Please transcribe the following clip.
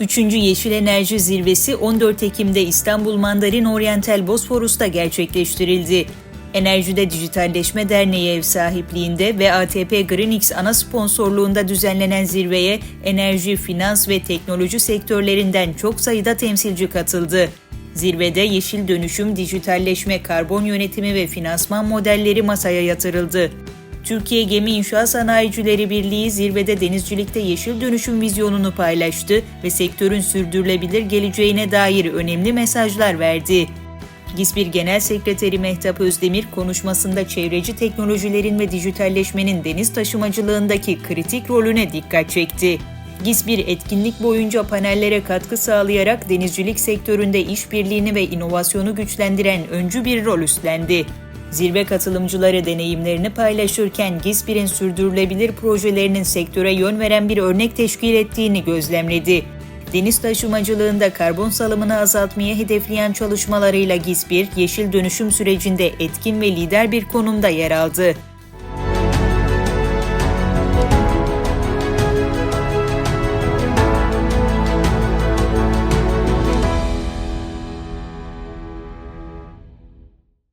3. Yeşil Enerji Zirvesi 14 Ekim'de İstanbul Mandarin Oriental Bosforus'ta gerçekleştirildi. Enerjide Dijitalleşme Derneği ev sahipliğinde ve ATP Greenix ana sponsorluğunda düzenlenen zirveye enerji, finans ve teknoloji sektörlerinden çok sayıda temsilci katıldı. Zirvede yeşil dönüşüm, dijitalleşme, karbon yönetimi ve finansman modelleri masaya yatırıldı. Türkiye Gemi İnşaat Sanayicileri Birliği zirvede denizcilikte yeşil dönüşüm vizyonunu paylaştı ve sektörün sürdürülebilir geleceğine dair önemli mesajlar verdi. GİSBİR Genel Sekreteri Mehtap Özdemir konuşmasında çevreci teknolojilerin ve dijitalleşmenin deniz taşımacılığındaki kritik rolüne dikkat çekti. GİSBİR etkinlik boyunca panellere katkı sağlayarak denizcilik sektöründe işbirliğini ve inovasyonu güçlendiren öncü bir rol üstlendi. Zirve katılımcıları deneyimlerini paylaşırken GİSBİR'in sürdürülebilir projelerinin sektöre yön veren bir örnek teşkil ettiğini gözlemledi. Deniz taşımacılığında karbon salımını azaltmayı hedefleyen çalışmalarıyla GİSBİR, yeşil dönüşüm sürecinde etkin ve lider bir konumda yer aldı.